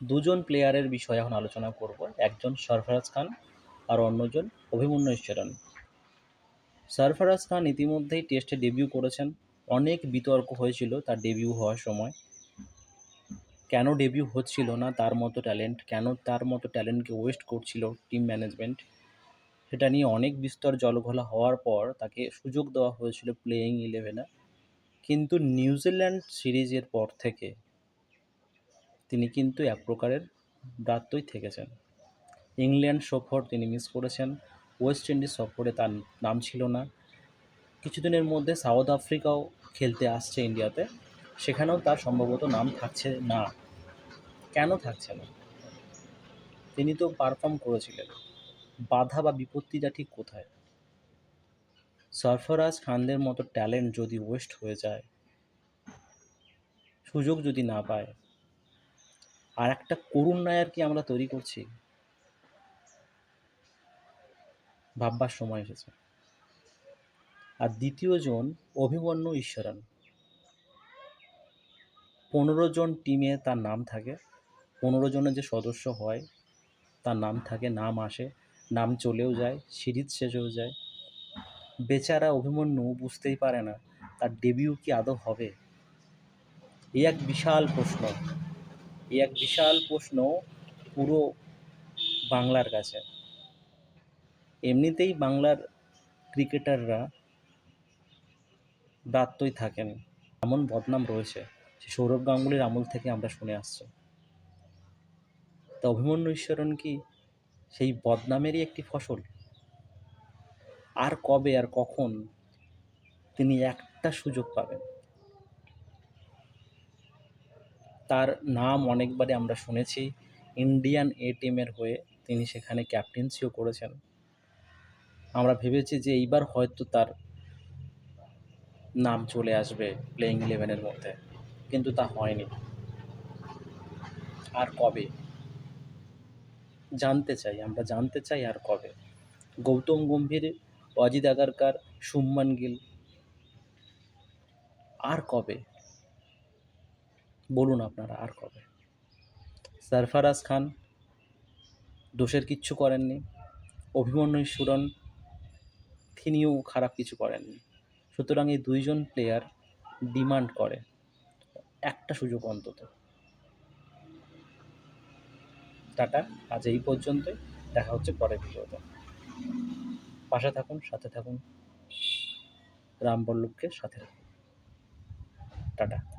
দুজন প্লেয়ারের বিষয়ে এখন আলোচনা করব। একজন সরফরাজ খান আর অন্যজন অভিমন্যু ঈশ্বরন সরফরাজ খান ইতিমধ্যেই টেস্টে ডেবিউ করেছেন। অনেক বিতর্ক হয়েছিল তার ডেবিউ হওয়ার সময়। কেন ডেবিউ হচ্ছিল না? তার মতো ট্যালেন্ট কেন তার মতো ট্যালেন্টকে ওয়েস্ট করছিল টিম ম্যানেজমেন্ট সেটা নিয়ে অনেক বিস্তর জলঘোলা হওয়ার পর তাকে সুযোগ দেওয়া হয়েছিল প্লেয়িং ইলেভেনে কিন্তু নিউজিল্যান্ড সিরিজের পর থেকে তিনি কিন্তু এক প্রকারের ব্রাত্যই থেকেছেন। ইংল্যান্ড সফর তিনি মিস করেছেন, ওয়েস্ট ইন্ডিজ সফরে তার নাম ছিল না। কিছুদিনের মধ্যে সাউথ আফ্রিকাও খেলতে আসছে ইন্ডিয়াতে, সেখানেও তার সম্ভবত নাম থাকছে না। কেন থাকছে না? তিনি তো পারফর্ম করেছিলেন। বাধা বা বিপত্তিটা ঠিক কোথায়? সরফরাজ খানদের মতো ট্যালেন্ট যদি ওয়েস্ট হয়ে যায়, সুযোগ যদি না পায় আর একটা করুণ নায়ার কি আমরা তৈরি করছি। ভাববার সময় এসেছে। আর দ্বিতীয় জন অভিমন্যু ঈশ্বরান। পনেরো জন টিমে তার নাম থাকে। পনেরো জনের যে সদস্য হয়, তার নাম থাকে, নাম আসে, নাম চলেও যায় সিরিজ শেষ হয়ে যায়। বেচারা অভিমন্যু বুঝতেই পারে না, তার ডেবিউ কি আদৌ হবে? এই এক বিশাল প্রশ্ন। এই এক বিশাল প্রশ্ন পুরো বাংলার কাছে। এমনিতেই বাংলার ক্রিকেটাররা ব্রাত্যই থাকেন। এমন বদনাম রয়েছে সে সৌরভ গাঙ্গুলির আমল থেকে আমরা শুনে আসছি। তা অভিমন্যু ঈশ্বরণ কি সেই বদনামেরই একটি ফসল? আর কবে আর কখন তিনি একটা সুযোগ পাবেন? তার নাম অনেকবারই আমরা শুনেছি। ইন্ডিয়ান এ টিমের হয়ে তিনি সেখানে ক্যাপ্টেন্সিও করেছেন। আমরা ভেবেছি যে এইবার হয়তো তার নাম চলে আসবে প্লেইং ইলেভেনের মধ্যে। কিন্তু তা হয়নি। আর কবে? জানতে চাই, আমরা জানতে চাই আর কবে? গৌতম গম্ভীর, অজিত আগারকার, শুভমান গিল। আর কবে? বলুন আপনারা আর কবে। সরফরাজ খান, দোষের কিচ্ছু করেননি। অভিমন্যু সুরন তিনিও খারাপ কিছু করেননি। সুতরাং এই দুইজন প্লেয়ার ডিমান্ড করে একটা সুযোগ অন্তত। টাটা, আজ এই পর্যন্তই। দেখা হচ্ছে পরের ভিডিওতে। পাশে থাকুন, সাথে থাকুন। রামবল্লভকে সাথে রাখুন। টাটা।